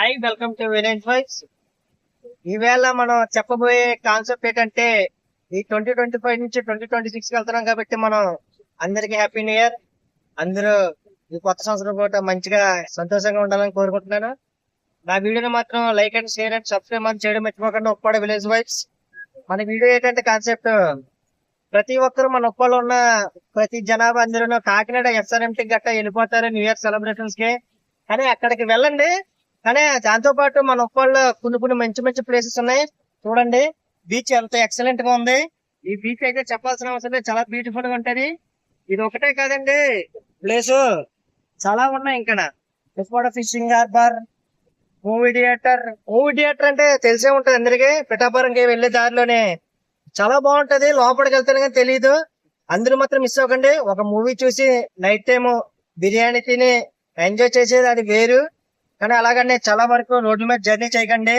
Hi welcome to village vibes ఈవేళ మనం చెప్పబోయే కాన్సెప్ట్ ఏంటంటే ఈ ట్వంటీ ట్వంటీ ఫైవ్ నుంచి ట్వంటీ ట్వంటీ సిక్స్ వెళ్తున్నాం కాబట్టి మనం అందరికి హ్యాపీ న్యూ ఇయర్ అందరూ ఈ కొత్త సంవత్సరం పూట మంచిగా సంతోషంగా ఉండాలని కోరుకుంటున్నాను. నా వీడియోని మాత్రం like and share and subscribe అని చేయడం మర్చిపోకుండా. ఒప్పాడ విలేజ్ వైస్ మన వీడియో ఏంటంటే కాన్సెప్ట్ ప్రతి ఒక్కరు మన ఒక్కళ్ళు ఉన్న ప్రతి జనాభా అందరూ కాకినాడ ఎస్ఆర్ఎంటీ గట్టా వెళ్ళిపోతారు న్యూ ఇయర్ సెలబ్రేషన్స్కి. కానీ అక్కడికి వెళ్ళండి. కానీ దాంతో పాటు మన ఉప్పల్లో కొన్ని కొన్ని మంచి మంచి ప్లేసెస్ ఉన్నాయి. చూడండి. బీచ్ ఎంత ఎక్సలెంట్గా ఉంది. ఈ బీచ్ అయితే చెప్పాల్సిన అవసరం లేదు. చాలా బ్యూటిఫుల్గా ఉంటది. ఇది ఒకటే కాదండి. ప్లేస్ చాలా ఉన్నాయి ఇక్కడ. ఎస్పాడ fishing harbour movie theatre movie theatre అంటే తెలిసే ఉంటది అందరికి. పిఠాపురంకి వెళ్ళే దారిలోనే. చాలా బాగుంటది. లోపలికి వెళ్తాను కానీ తెలియదు అందరూ మాత్రం మిస్ అవ్వకండి. ఒక మూవీ చూసి నైట్ టైం బిర్యానీ తిని ఎంజాయ్ చేసేది అది వేరు. కానీ అలాగనే చాలా వరకు రోడ్ల మీద జర్నీ చేయకండి.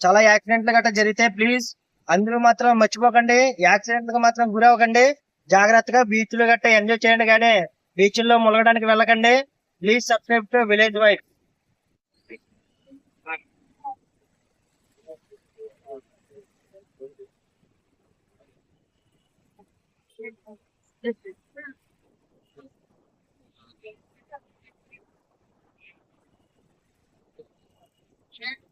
చాలా యాక్సిడెంట్లు గట్రా జరిగితే ప్లీజ్. అందరూ మాత్రం మర్చిపోకండి. యాక్సిడెంట్లకు మాత్రం గురవ్వకండి. జాగ్రత్తగా బీచ్లు గట్రా ఎంజాయ్ చేయండి కానీ బీచ్ల్లో ములగడానికి వెళ్ళకండి. Please subscribe to village vibes. character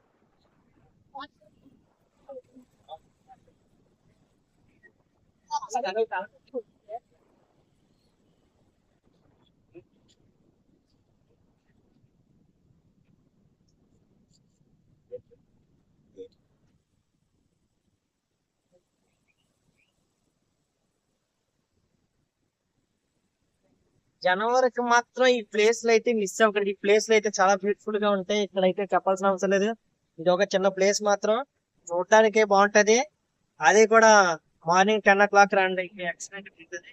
జనవరికి మాత్రం ఈ ప్లేస్లో అయితే మిస్ అవ్వకండి. ఈ ప్లేస్లో అయితే చాలా బ్యూటిఫుల్గా ఉంటాయి. ఇక్కడ అయితే చెప్పాల్సిన అవసరం లేదు. ఇది ఒక చిన్న ప్లేస్ మాత్రం. చూడటానికే బాగుంటది. అది కూడా మార్నింగ్ టెన్ ఓ క్లాక్ రండి ఎక్సలెంట్ ఉంటుంది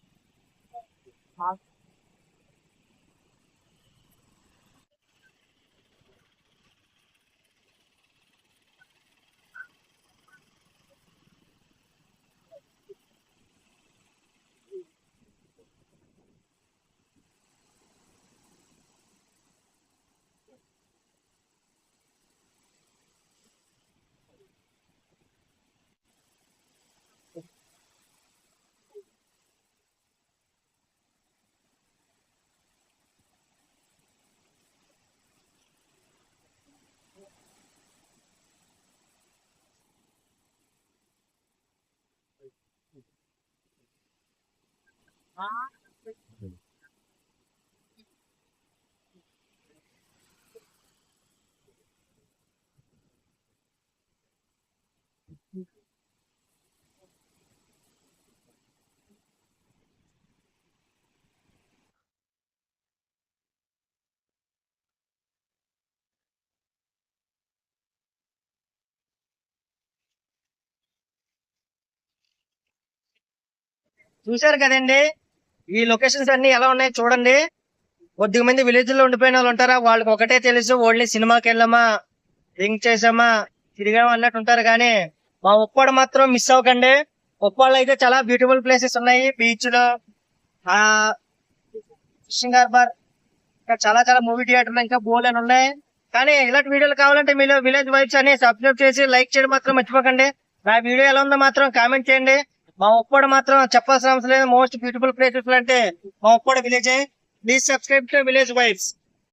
talk చూశారు కదండి? ఈ లొకేషన్స్ అన్ని ఎలా ఉన్నాయి చూడండి. కొద్దిగా మంది విలేజ్లో ఉండిపోయిన వాళ్ళు ఉంటారా? వాళ్ళకి ఒకటే తెలుసు ఓన్లీ సినిమాకి వెళ్ళామా డ్రింక్ చేసామా తిరిగామా అన్నట్టు ఉంటారు. కానీ మా ఉప్పాడు మాత్రం మిస్ అవ్వకండి. ఉప్పాడలో అయితే చాలా బ్యూటిఫుల్ ప్లేసెస్ ఉన్నాయి. బీచ్లో ఆ ఫిషింగ్ హార్బర్ ఇంకా చాలా చాలా మూవీ థియేటర్లు ఇంకా బోల్ అని ఉన్నాయి. కానీ ఇలాంటి వీడియోలు కావాలంటే మీరు విలేజ్ వైబ్స్ అని సబ్స్క్రైబ్ చేసి లైక్ చేయడం మాత్రం మర్చిపోకండి. నా వీడియో ఎలా ఉందో మాత్రం కామెంట్ చేయండి. మా ఉప్పాడ మాత్రం చెప్పాల్సిన అవసరం లేదు. మోస్ట్ బ్యూటిఫుల్ ప్లేసెస్ అంటే మా Uppada village please subscribe to village vibes